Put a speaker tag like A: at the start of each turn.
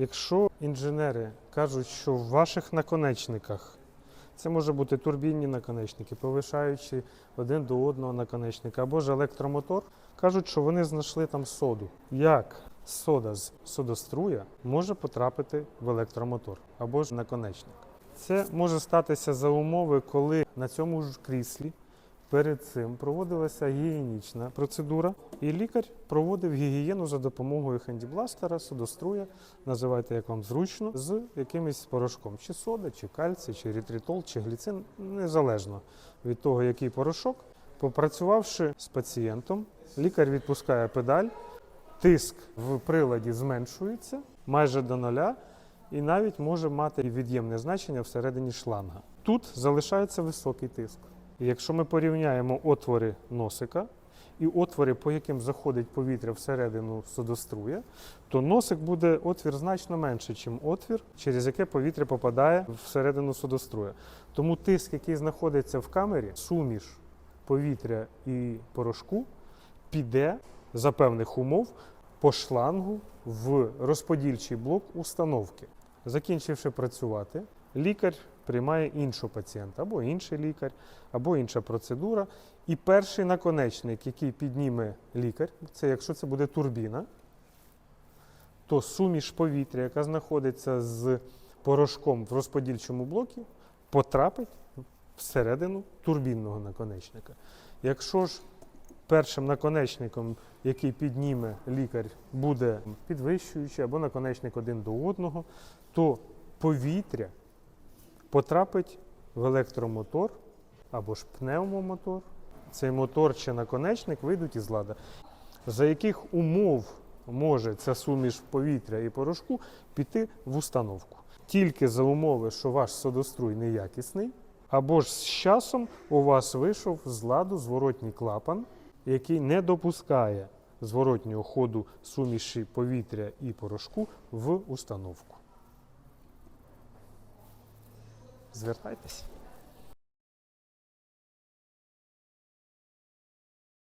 A: Якщо інженери кажуть, що в ваших наконечниках це може бути турбінні наконечники, повишаючи один до одного наконечника, або ж електромотор, кажуть, що вони знайшли там соду. Як сода з содоструя може потрапити в електромотор або ж наконечник? Це може статися за умови, коли на цьому ж кріслі перед цим проводилася гігієнічна процедура, і лікар проводив гігієну за допомогою хендібластера, содоструя, називайте як вам зручно, з якимось порошком, чи сода, чи кальцій, чи ретритол, чи гліцин, незалежно від того, який порошок. Попрацювавши з пацієнтом, лікар відпускає педаль, тиск в приладі зменшується майже до нуля і навіть може мати від'ємне значення всередині шланга. Тут залишається високий тиск. Якщо ми порівняємо отвори носика і отвори, по яким заходить повітря всередину содоструя, то носик буде отвір значно менший, ніж отвір, через яке повітря попадає всередину содоструя. Тому тиск, який знаходиться в камері, суміш повітря і порошку, піде за певних умов по шлангу в розподільчий блок установки. Закінчивши працювати, лікар приймає іншого пацієнта, або інший лікар, або інша процедура. І перший наконечник, який підніме лікар, це якщо це буде турбіна, то суміш повітря, яка знаходиться з порошком в розподільчому блокі, потрапить всередину турбінного наконечника. Якщо ж першим наконечником, який підніме лікар, буде підвищуючий або наконечник один до одного, то повітря потрапить в електромотор або ж пневмомотор. Цей мотор чи наконечник вийдуть із лада. За яких умов може ця суміш повітря і порошку піти в установку? Тільки за умови, що ваш содоструй неякісний, або ж з часом у вас вийшов з ладу зворотній клапан, який не допускає зворотнього ходу суміші повітря і порошку в установку. Звертайтеся.